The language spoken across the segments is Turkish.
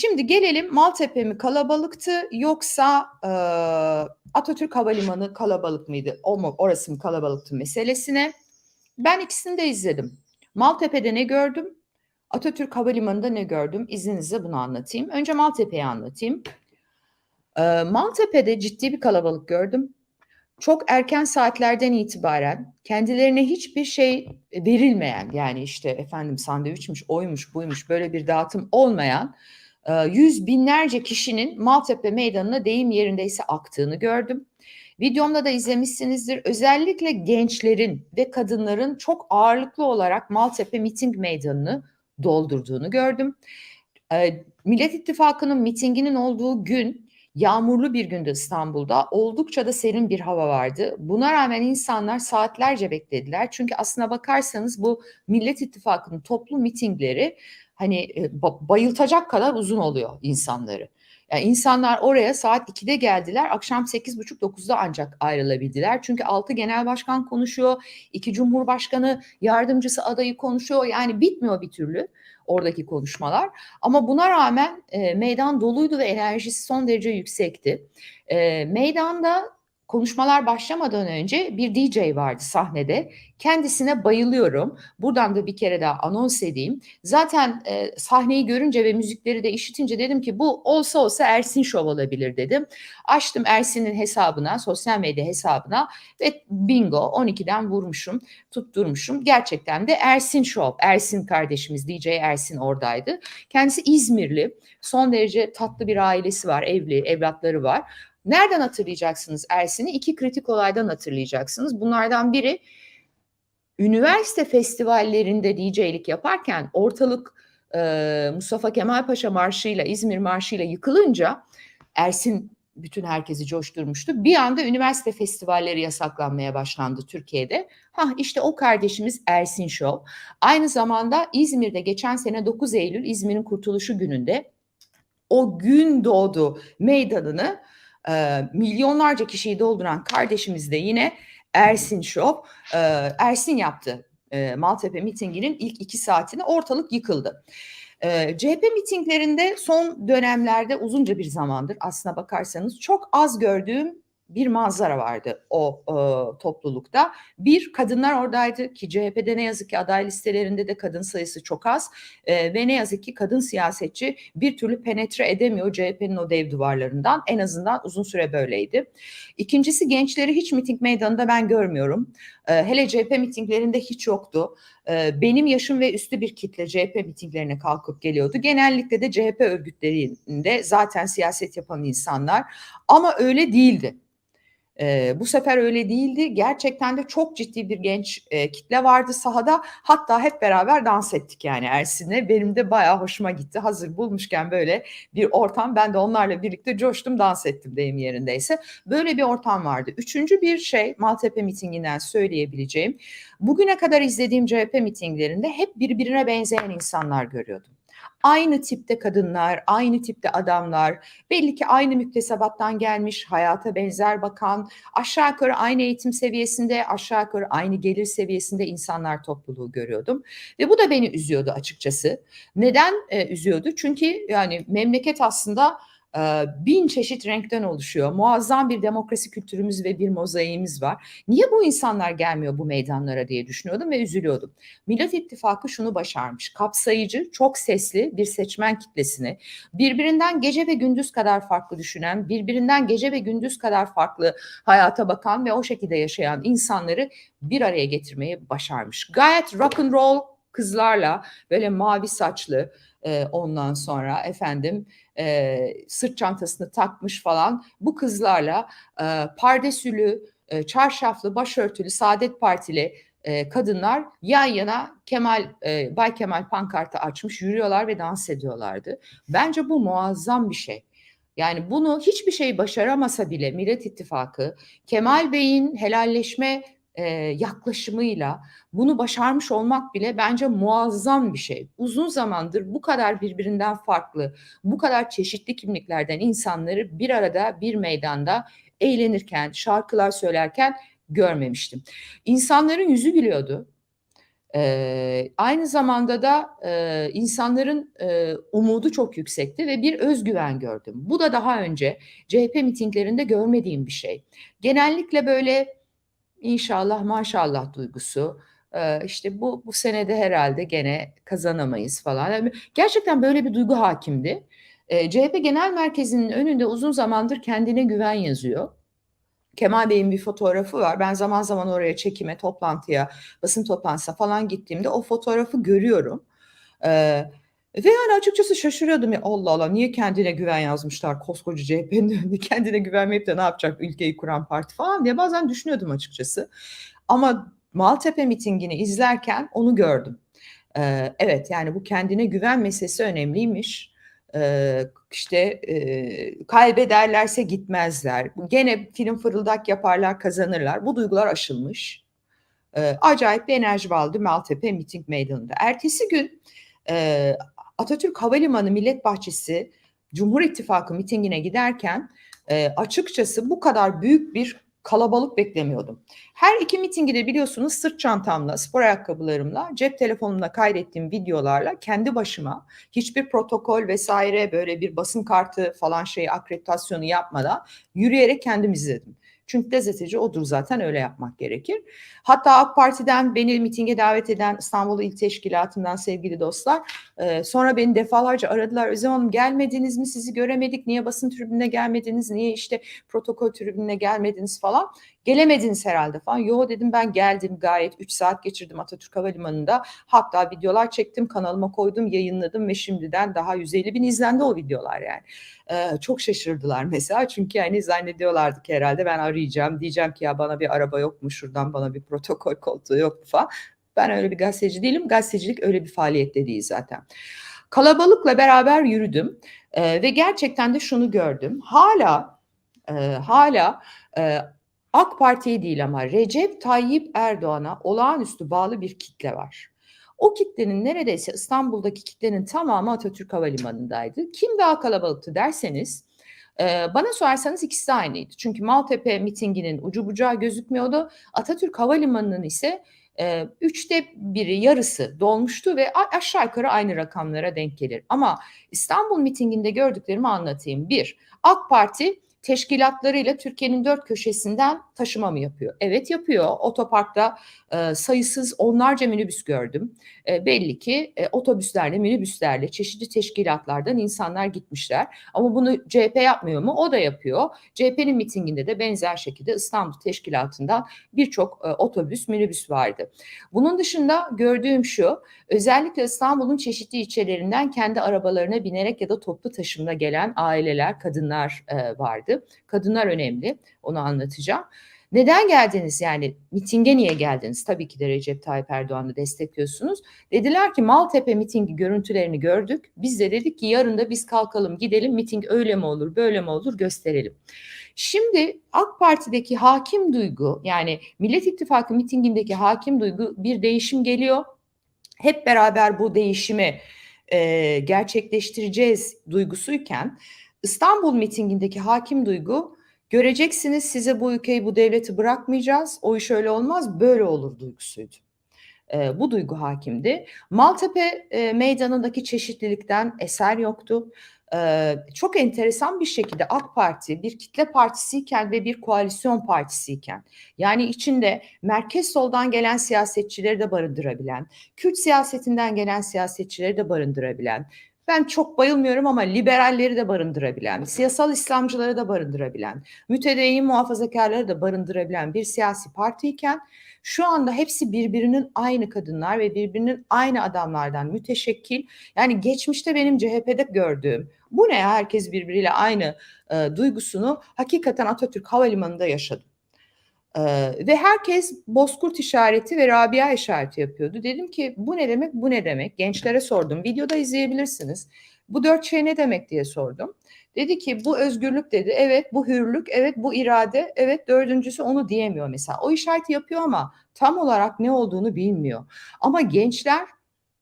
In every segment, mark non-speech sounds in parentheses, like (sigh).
Şimdi gelelim Maltepe mi kalabalıktı yoksa e, Atatürk Havalimanı kalabalık mıydı? O mu, orası mı kalabalıktı meselesine. Ben ikisini de izledim. Maltepe'de ne gördüm? Atatürk Havalimanı'nda ne gördüm? İzninizle bunu anlatayım. Önce Maltepe'yi anlatayım. E, Maltepe'de ciddi bir kalabalık gördüm. Çok erken saatlerden itibaren kendilerine hiçbir şey verilmeyen yani işte efendim sandviçmiş, oymuş, buymuş böyle bir dağıtım olmayan yüz binlerce kişinin Maltepe Meydanı'na deyim yerindeyse aktığını gördüm. Videomda da izlemişsinizdir. Özellikle gençlerin ve kadınların çok ağırlıklı olarak Maltepe miting meydanını doldurduğunu gördüm. Millet İttifakı'nın mitinginin olduğu gün yağmurlu bir günde İstanbul'da oldukça da serin bir hava vardı. Buna rağmen insanlar saatlerce beklediler. Çünkü aslına bakarsanız bu Millet İttifakı'nın toplu mitingleri hani bayıltacak kadar uzun oluyor insanları. Yani insanlar oraya saat 2'de geldiler, akşam 8.30-9'da ancak ayrılabildiler. Çünkü 6 genel başkan konuşuyor, 2 cumhurbaşkanı yardımcısı adayı konuşuyor. Yani bitmiyor bir türlü oradaki konuşmalar. Ama buna rağmen e, meydan doluydu ve enerjisi son derece yüksekti. E, meydanda konuşmalar başlamadan önce bir DJ vardı sahnede. Kendisine bayılıyorum. Buradan da bir kere daha anons edeyim. Zaten e, sahneyi görünce ve müzikleri de işitince dedim ki bu olsa olsa Ersin Show olabilir dedim. Açtım Ersin'in hesabına, sosyal medya hesabına ve bingo 12'den vurmuşum, tutturmuşum. Gerçekten de Ersin Show, Ersin kardeşimiz DJ Ersin oradaydı. Kendisi İzmirli, son derece tatlı bir ailesi var, evli, evlatları var. Nereden hatırlayacaksınız Ersin'i? İki kritik olaydan hatırlayacaksınız. Bunlardan biri üniversite festivallerinde DJ'lik yaparken ortalık e, Mustafa Kemal Paşa Marşı'yla İzmir Marşı'yla yıkılınca Ersin bütün herkesi coşturmuştu. Bir anda üniversite festivalleri yasaklanmaya başlandı Türkiye'de. Ha işte o kardeşimiz Ersin Show. Aynı zamanda İzmir'de geçen sene 9 Eylül İzmir'in kurtuluşu gününde o gün doğdu meydanını e, milyonlarca kişiyi dolduran kardeşimiz de yine Ersin Şop. E, Ersin yaptı e, Maltepe mitinginin ilk iki saatini ortalık yıkıldı. E, CHP mitinglerinde son dönemlerde uzunca bir zamandır aslına bakarsanız çok az gördüğüm bir manzara vardı o e, toplulukta. Bir, kadınlar oradaydı ki CHP'de ne yazık ki aday listelerinde de kadın sayısı çok az e, ve ne yazık ki kadın siyasetçi bir türlü penetre edemiyor CHP'nin o dev duvarlarından. En azından uzun süre böyleydi. İkincisi gençleri hiç miting meydanında ben görmüyorum. E, hele CHP mitinglerinde hiç yoktu. E, benim yaşım ve üstü bir kitle CHP mitinglerine kalkıp geliyordu. Genellikle de CHP örgütlerinde zaten siyaset yapan insanlar ama öyle değildi. E, bu sefer öyle değildi. Gerçekten de çok ciddi bir genç e, kitle vardı sahada. Hatta hep beraber dans ettik yani Ersin'le. Benim de bayağı hoşuma gitti. Hazır bulmuşken böyle bir ortam. Ben de onlarla birlikte coştum, dans ettim deyim yerindeyse. Böyle bir ortam vardı. Üçüncü bir şey Maltepe mitinginden söyleyebileceğim. Bugüne kadar izlediğim CHP mitinglerinde hep birbirine benzeyen insanlar görüyordum. Aynı tipte kadınlar, aynı tipte adamlar, belli ki aynı müktesebattan gelmiş, hayata benzer bakan, aşağı yukarı aynı eğitim seviyesinde, aşağı yukarı aynı gelir seviyesinde insanlar topluluğu görüyordum. Ve bu da beni üzüyordu açıkçası. Neden e, üzüyordu? Çünkü yani memleket aslında bin çeşit renkten oluşuyor. Muazzam bir demokrasi kültürümüz ve bir mozaiğimiz var. Niye bu insanlar gelmiyor bu meydanlara diye düşünüyordum ve üzülüyordum. Millet İttifakı şunu başarmış. Kapsayıcı, çok sesli bir seçmen kitlesini birbirinden gece ve gündüz kadar farklı düşünen, birbirinden gece ve gündüz kadar farklı hayata bakan ve o şekilde yaşayan insanları bir araya getirmeyi başarmış. Gayet rock and roll kızlarla böyle mavi saçlı e, ondan sonra efendim e, sırt çantasını takmış falan bu kızlarla e, pardesülü, e, çarşaflı, başörtülü, Saadet Partili e, kadınlar yan yana Kemal e, Bay Kemal pankartı açmış yürüyorlar ve dans ediyorlardı. Bence bu muazzam bir şey. Yani bunu hiçbir şey başaramasa bile Millet İttifakı Kemal Bey'in helalleşme e, yaklaşımıyla bunu başarmış olmak bile bence muazzam bir şey. Uzun zamandır bu kadar birbirinden farklı, bu kadar çeşitli kimliklerden insanları bir arada bir meydanda eğlenirken, şarkılar söylerken görmemiştim. İnsanların yüzü gülüyordu. Eee, aynı zamanda da, eee, insanların, eee, umudu çok yüksekti ve bir özgüven gördüm. Bu da daha önce CHP mitinglerinde görmediğim bir şey. Genellikle böyle inşallah maşallah duygusu, işte bu bu sene de herhâlde gene kazanamayız falan. Yani gerçekten böyle bir duygu hâkimdi. Eee, CHP Genel Merkezi'nin önünde uzun zamandır kendine güven yazıyor. Kemal Bey'in bir fotoğrafı var. Ben zaman zaman oraya çekime, toplantıya, basın toplantısına falan gittiğimde o fotoğrafı görüyorum. Eee, ve yani açıkçası şaşırıyordum ya Allah Allah niye kendine güven yazmışlar koskoca CHP'nin önünde (laughs) kendine güvenmeyip de ne yapacak ülkeyi kuran parti falan diye bazen düşünüyordum açıkçası. Ama Maltepe mitingini izlerken onu gördüm. Eee, evet yani bu kendine güven meselesi önemliymiş. Eee, işte, eee, kaybederlerse gitmezler. Gene film fırıldak yaparlar, kazanırlar. Bu duygular aşılmış. Eee, acayip bir enerji vardı Maltepe miting meydanında. Ertesi gün, eee, Atatürk Havalimanı Millet Bahçesi Cumhur İttifakı mitingine giderken, eee, açıkçası bu kadar büyük bir kalabalık beklemiyordum. Her iki mitingi de biliyorsunuz sırt çantamla, spor ayakkabılarımla, cep telefonumla kaydettiğim videolarla kendi başıma hiçbir protokol vesaire böyle bir basın kartı falan şeyi akreditasyonu yapmadan yürüyerek kendim izledim. Çünkü gazeteci odur zaten öyle yapmak gerekir. Hatta AK Parti'den beni mitinge davet eden İstanbul İl Teşkilatı'ndan sevgili dostlar e, sonra beni defalarca aradılar. Özlem Hanım gelmediniz mi sizi göremedik niye basın tribününe gelmediniz niye işte protokol tribününe gelmediniz falan. Gelemediniz herhalde falan. Yo dedim ben geldim gayet 3 saat geçirdim Atatürk Havalimanı'nda. Hatta videolar çektim kanalıma koydum yayınladım ve şimdiden daha 150 bin izlendi o videolar yani. Ee, çok şaşırdılar mesela çünkü yani zannediyorlardı ki herhalde ben arayacağım diyeceğim ki ya bana bir araba yok mu şuradan bana bir protokol koltuğu yok mu falan. Ben öyle bir gazeteci değilim. Gazetecilik öyle bir faaliyette değil zaten. Kalabalıkla beraber yürüdüm ee, ve gerçekten de şunu gördüm. Hala e, hala e, AK Parti'ye değil ama Recep Tayyip Erdoğan'a olağanüstü bağlı bir kitle var. O kitlenin neredeyse İstanbul'daki kitlenin tamamı Atatürk Havalimanı'ndaydı. Kim daha kalabalıktı derseniz bana sorarsanız ikisi de aynıydı. Çünkü Maltepe mitinginin ucu bucağı gözükmüyordu. Atatürk Havalimanı'nın ise üçte biri yarısı dolmuştu ve aşağı yukarı aynı rakamlara denk gelir. Ama İstanbul mitinginde gördüklerimi anlatayım. Bir, AK Parti teşkilatlarıyla Türkiye'nin dört köşesinden taşıma mı yapıyor? Evet yapıyor. Otoparkta e, sayısız onlarca minibüs gördüm. E, belli ki e, otobüslerle, minibüslerle, çeşitli teşkilatlardan insanlar gitmişler. Ama bunu CHP yapmıyor mu? O da yapıyor. CHP'nin mitinginde de benzer şekilde İstanbul Teşkilatı'ndan birçok e, otobüs, minibüs vardı. Bunun dışında gördüğüm şu, özellikle İstanbul'un çeşitli ilçelerinden kendi arabalarına binerek ya da toplu taşımda gelen aileler, kadınlar e, vardı. Kadınlar önemli, onu anlatacağım. Neden geldiniz yani mitinge niye geldiniz? Tabii ki de Recep Tayyip Erdoğan'ı destekliyorsunuz. Dediler ki Maltepe mitingi görüntülerini gördük. Biz de dedik ki yarın da biz kalkalım gidelim miting öyle mi olur böyle mi olur gösterelim. Şimdi AK Parti'deki hakim duygu yani Millet İttifakı mitingindeki hakim duygu bir değişim geliyor. Hep beraber bu değişimi e, gerçekleştireceğiz duygusuyken İstanbul mitingindeki hakim duygu Göreceksiniz size bu ülkeyi, bu devleti bırakmayacağız. O iş öyle olmaz, böyle olur duygusuydu. E, bu duygu hakimdi. Maltepe e, meydanındaki çeşitlilikten eser yoktu. E, çok enteresan bir şekilde AK Parti bir kitle partisiyken ve bir koalisyon partisiyken yani içinde merkez soldan gelen siyasetçileri de barındırabilen, Kürt siyasetinden gelen siyasetçileri de barındırabilen, ben çok bayılmıyorum ama liberalleri de barındırabilen, siyasal İslamcıları da barındırabilen, mütedeyyin muhafazakarları da barındırabilen bir siyasi partiyken şu anda hepsi birbirinin aynı kadınlar ve birbirinin aynı adamlardan müteşekkil. Yani geçmişte benim CHP'de gördüğüm bu ne ya herkes birbiriyle aynı e, duygusunu hakikaten Atatürk Havalimanı'nda yaşadım. Ee, ve herkes bozkurt işareti ve Rabia işareti yapıyordu. Dedim ki bu ne demek bu ne demek? Gençlere sordum. Videoda izleyebilirsiniz. Bu dört şey ne demek diye sordum. Dedi ki bu özgürlük dedi. Evet bu hürlük. Evet bu irade. Evet dördüncüsü onu diyemiyor mesela. O işareti yapıyor ama tam olarak ne olduğunu bilmiyor. Ama gençler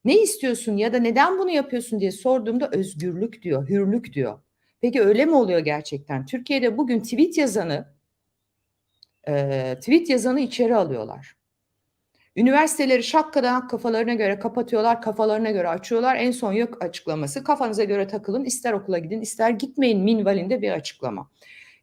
ne istiyorsun ya da neden bunu yapıyorsun diye sorduğumda özgürlük diyor, hürlük diyor. Peki öyle mi oluyor gerçekten? Türkiye'de bugün tweet yazanı e, tweet yazanı içeri alıyorlar. Üniversiteleri şakkadan kafalarına göre kapatıyorlar, kafalarına göre açıyorlar. En son yok açıklaması. Kafanıza göre takılın, ister okula gidin, ister gitmeyin minvalinde bir açıklama.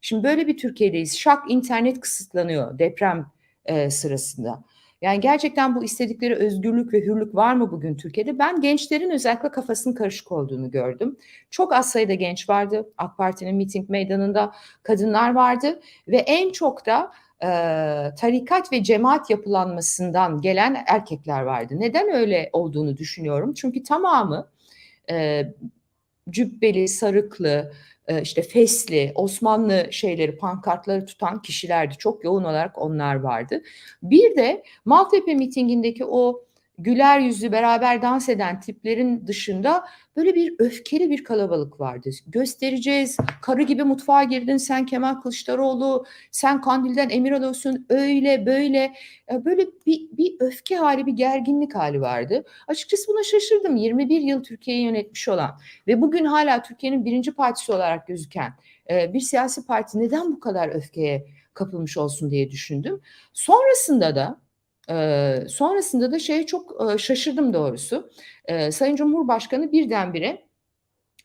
Şimdi böyle bir Türkiye'deyiz. Şak internet kısıtlanıyor deprem e, sırasında. Yani gerçekten bu istedikleri özgürlük ve hürlük var mı bugün Türkiye'de? Ben gençlerin özellikle kafasının karışık olduğunu gördüm. Çok az sayıda genç vardı. AK Parti'nin miting meydanında kadınlar vardı ve en çok da e, tarikat ve cemaat yapılanmasından gelen erkekler vardı. Neden öyle olduğunu düşünüyorum? Çünkü tamamı e, cübbeli, sarıklı, e, işte fesli, Osmanlı şeyleri, pankartları tutan kişilerdi. Çok yoğun olarak onlar vardı. Bir de Maltepe mitingindeki o güler yüzlü beraber dans eden tiplerin dışında böyle bir öfkeli bir kalabalık vardı. Göstereceğiz, karı gibi mutfağa girdin sen Kemal Kılıçdaroğlu, sen Kandil'den emir alıyorsun, öyle böyle. Böyle bir, bir öfke hali, bir gerginlik hali vardı. Açıkçası buna şaşırdım. 21 yıl Türkiye'yi yönetmiş olan ve bugün hala Türkiye'nin birinci partisi olarak gözüken bir siyasi parti neden bu kadar öfkeye kapılmış olsun diye düşündüm. Sonrasında da ee, sonrasında da şeye çok e, şaşırdım doğrusu. Ee, Sayın Cumhurbaşkanı birdenbire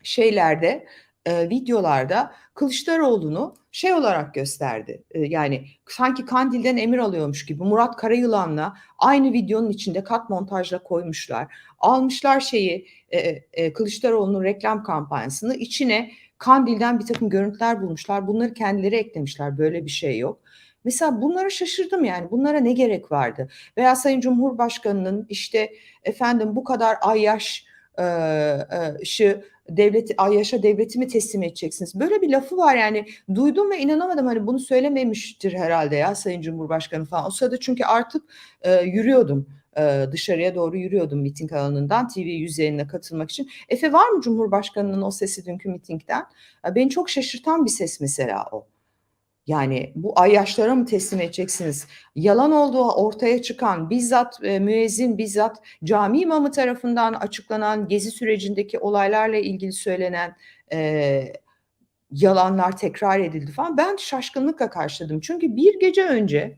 şeylerde, e, videolarda Kılıçdaroğlu'nu şey olarak gösterdi. E, yani sanki Kandil'den emir alıyormuş gibi Murat Karayılan'la aynı videonun içinde kat montajla koymuşlar. Almışlar şeyi e, e, Kılıçdaroğlu'nun reklam kampanyasını içine Kandil'den bir takım görüntüler bulmuşlar. Bunları kendileri eklemişler. Böyle bir şey yok. Mesela bunlara şaşırdım yani bunlara ne gerek vardı? Veya Sayın Cumhurbaşkanı'nın işte efendim bu kadar ayyaş şı devleti Ayyaş'a devletimi teslim edeceksiniz. Böyle bir lafı var yani duydum ve inanamadım hani bunu söylememiştir herhalde ya Sayın Cumhurbaşkanı falan. O sırada çünkü artık e, yürüyordum e, dışarıya doğru yürüyordum miting alanından TV yüzeyine katılmak için. Efe var mı Cumhurbaşkanı'nın o sesi dünkü mitingden? Beni çok şaşırtan bir ses mesela o. Yani bu ayyaşlara mı teslim edeceksiniz? Yalan olduğu ortaya çıkan bizzat e, müezzin, bizzat cami imamı tarafından açıklanan gezi sürecindeki olaylarla ilgili söylenen e, yalanlar tekrar edildi falan. Ben şaşkınlıkla karşıladım. Çünkü bir gece önce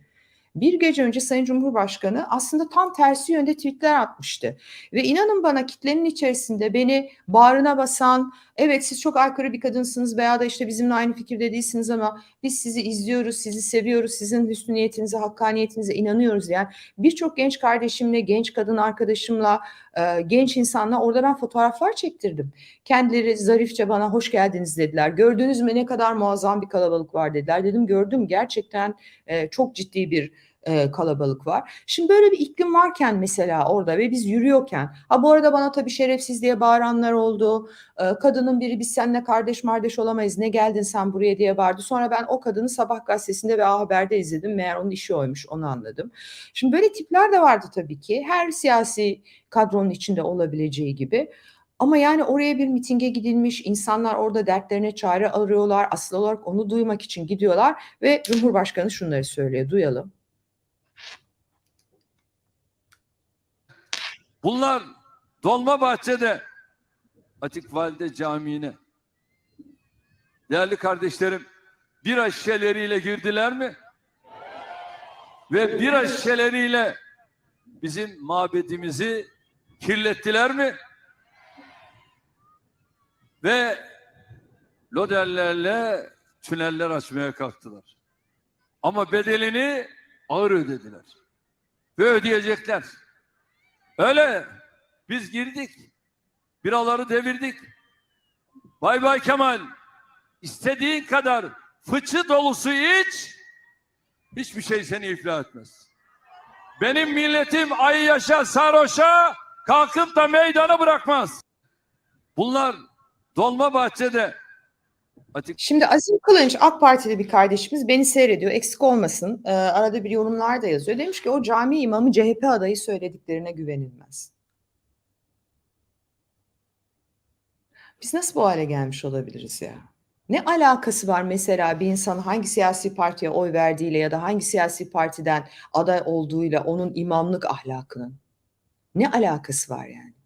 bir gece önce Sayın Cumhurbaşkanı aslında tam tersi yönde tweetler atmıştı. Ve inanın bana kitlenin içerisinde beni bağrına basan, evet siz çok aykırı bir kadınsınız veya da işte bizimle aynı fikirde değilsiniz ama biz sizi izliyoruz, sizi seviyoruz, sizin hüsnü niyetinize, hakkaniyetinize inanıyoruz yani. Birçok genç kardeşimle, genç kadın arkadaşımla, e, genç insanla orada ben fotoğraflar çektirdim. Kendileri zarifçe bana hoş geldiniz dediler. Gördünüz mü ne kadar muazzam bir kalabalık var dediler. Dedim gördüm gerçekten e, çok ciddi bir e, kalabalık var. Şimdi böyle bir iklim varken mesela orada ve biz yürüyorken ha bu arada bana tabii şerefsiz diye bağıranlar oldu. E, kadının biri biz seninle kardeş mardeş olamayız ne geldin sen buraya diye bağırdı. Sonra ben o kadını sabah gazetesinde ve A Haber'de izledim. Meğer onun işi oymuş onu anladım. Şimdi böyle tipler de vardı tabii ki. Her siyasi kadronun içinde olabileceği gibi. Ama yani oraya bir mitinge gidilmiş, insanlar orada dertlerine çare arıyorlar, asıl olarak onu duymak için gidiyorlar ve Cumhurbaşkanı şunları söylüyor, duyalım. Bunlar Dolmabahçe'de Açık Valide Camii'ne değerli kardeşlerim bira şişeleriyle girdiler mi? Ve bira şişeleriyle bizim mabedimizi kirlettiler mi? Ve loderlerle tüneller açmaya kalktılar. Ama bedelini ağır ödediler. Ve ödeyecekler. Öyle. Biz girdik. Biraları devirdik. Bay bay Kemal. İstediğin kadar fıçı dolusu iç. Hiçbir şey seni iflah etmez. Benim milletim ay yaşa sarhoşa kalkıp da meydanı bırakmaz. Bunlar Dolma Bahçe'de Açık. Şimdi Azim Kılınç AK Partili bir kardeşimiz beni seyrediyor eksik olmasın ee, arada bir yorumlar da yazıyor. Demiş ki o cami imamı CHP adayı söylediklerine güvenilmez. Biz nasıl bu hale gelmiş olabiliriz ya? Ne alakası var mesela bir insan hangi siyasi partiye oy verdiğiyle ya da hangi siyasi partiden aday olduğuyla onun imamlık ahlakının? Ne alakası var yani?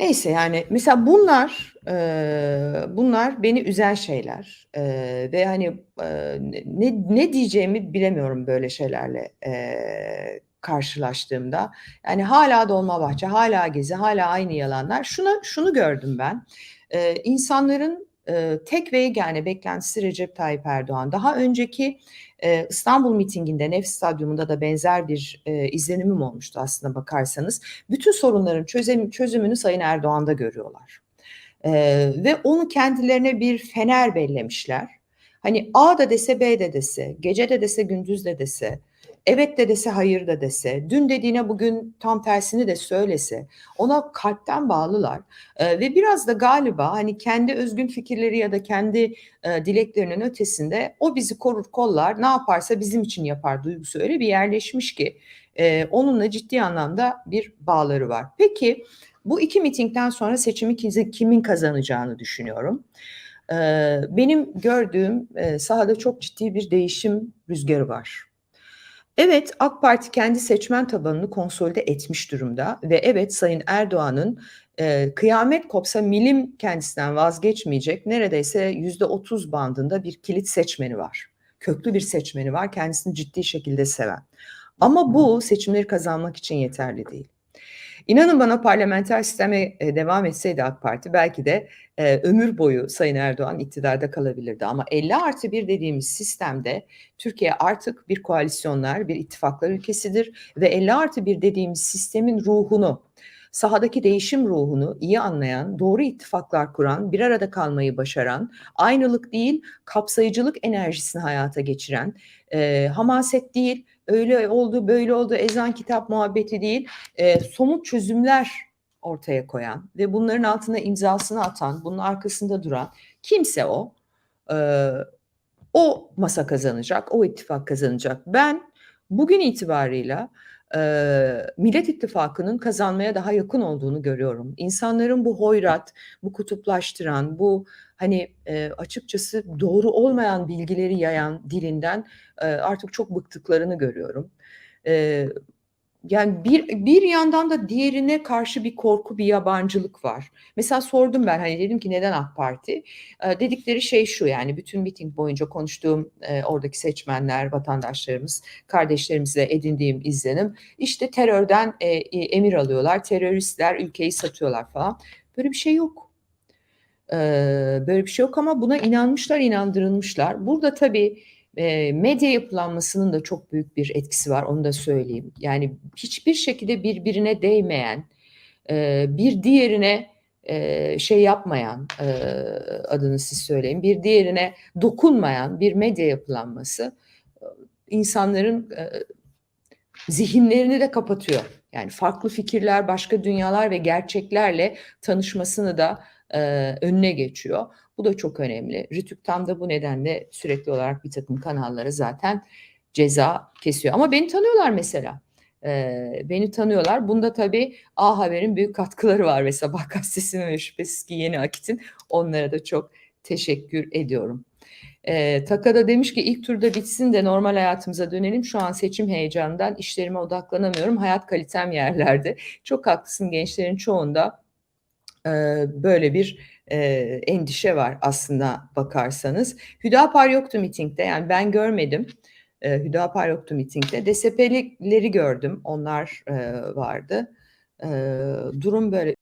Neyse yani mesela bunlar eee, bunlar beni üzen şeyler Eee, ve hani eee, ne ne diyeceğimi bilemiyorum böyle şeylerle eee, karşılaştığımda. Yani hala Dolmabahçe, hala Gezi, hala aynı yalanlar. Şunu şunu gördüm ben. Eee, insanların eee, tek ve yegane beklentisi Recep Tayyip Erdoğan. Daha önceki eee, İstanbul mitinginde, Nef Stadyumunda da benzer bir eee, izlenimim olmuştu aslında bakarsanız bütün sorunların çözüm, çözümünü Sayın Erdoğan'da görüyorlar. Ee, ve onu kendilerine bir fener bellemişler. Hani A da dese B de dese, gece de dese gündüz de dese, evet de dese hayır da dese, dün dediğine bugün tam tersini de söylese ona kalpten bağlılar. Ee, ve biraz da galiba hani kendi özgün fikirleri ya da kendi e, dileklerinin ötesinde o bizi korur kollar ne yaparsa bizim için yapar duygusu öyle bir yerleşmiş ki e, onunla ciddi anlamda bir bağları var. Peki bu iki mitingden sonra seçimi kimin kazanacağını düşünüyorum. Ee, benim gördüğüm e, sahada çok ciddi bir değişim rüzgarı var. Evet AK Parti kendi seçmen tabanını konsolide etmiş durumda ve evet Sayın Erdoğan'ın e, kıyamet kopsa milim kendisinden vazgeçmeyecek neredeyse yüzde otuz bandında bir kilit seçmeni var. Köklü bir seçmeni var kendisini ciddi şekilde seven. Ama bu seçimleri kazanmak için yeterli değil. İnanın bana parlamenter sisteme e, devam etseydi AK Parti belki de e, ömür boyu Sayın Erdoğan iktidarda kalabilirdi. Ama 50 artı 1 dediğimiz sistemde Türkiye artık bir koalisyonlar, bir ittifaklar ülkesidir ve 50 artı 1 dediğimiz sistemin ruhunu, sahadaki değişim ruhunu iyi anlayan, doğru ittifaklar kuran, bir arada kalmayı başaran, aynılık değil kapsayıcılık enerjisini hayata geçiren, e, hamaset değil, öyle oldu böyle oldu ezan kitap muhabbeti değil, e, somut çözümler ortaya koyan ve bunların altına imzasını atan, bunun arkasında duran kimse o, e, o masa kazanacak, o ittifak kazanacak. Ben bugün itibarıyla e, Millet İttifakı'nın kazanmaya daha yakın olduğunu görüyorum. İnsanların bu hoyrat, bu kutuplaştıran, bu hani e, açıkçası doğru olmayan bilgileri yayan dilinden e, artık çok bıktıklarını görüyorum. E, yani bir bir yandan da diğerine karşı bir korku, bir yabancılık var. Mesela sordum ben hani dedim ki neden AK Parti? E, dedikleri şey şu yani bütün miting boyunca konuştuğum e, oradaki seçmenler, vatandaşlarımız, kardeşlerimizle edindiğim izlenim işte terörden e, e, emir alıyorlar, teröristler ülkeyi satıyorlar falan. Böyle bir şey yok. Böyle bir şey yok ama buna inanmışlar, inandırılmışlar. Burada tabii medya yapılanmasının da çok büyük bir etkisi var onu da söyleyeyim. Yani hiçbir şekilde birbirine değmeyen, bir diğerine şey yapmayan, adını siz söyleyin, bir diğerine dokunmayan bir medya yapılanması insanların zihinlerini de kapatıyor. Yani farklı fikirler, başka dünyalar ve gerçeklerle tanışmasını da e, önüne geçiyor. Bu da çok önemli. Rütük tam da bu nedenle sürekli olarak bir takım kanallara zaten ceza kesiyor. Ama beni tanıyorlar mesela. Ee, beni tanıyorlar. Bunda tabii A Haber'in büyük katkıları var ve Sabah gazetesinin ve şüphesiz ki Yeni Akit'in. Onlara da çok teşekkür ediyorum. Ee, Takada demiş ki ilk turda bitsin de normal hayatımıza dönelim. Şu an seçim heyecanından işlerime odaklanamıyorum. Hayat kalitem yerlerde. (laughs) Çok haklısın gençlerin çoğunda böyle bir endişe var aslında bakarsanız. Hüdapar yoktu mitingde yani ben görmedim. E, Hüdapar yoktu mitingde. DSP'lileri gördüm onlar vardı. Durum böyle.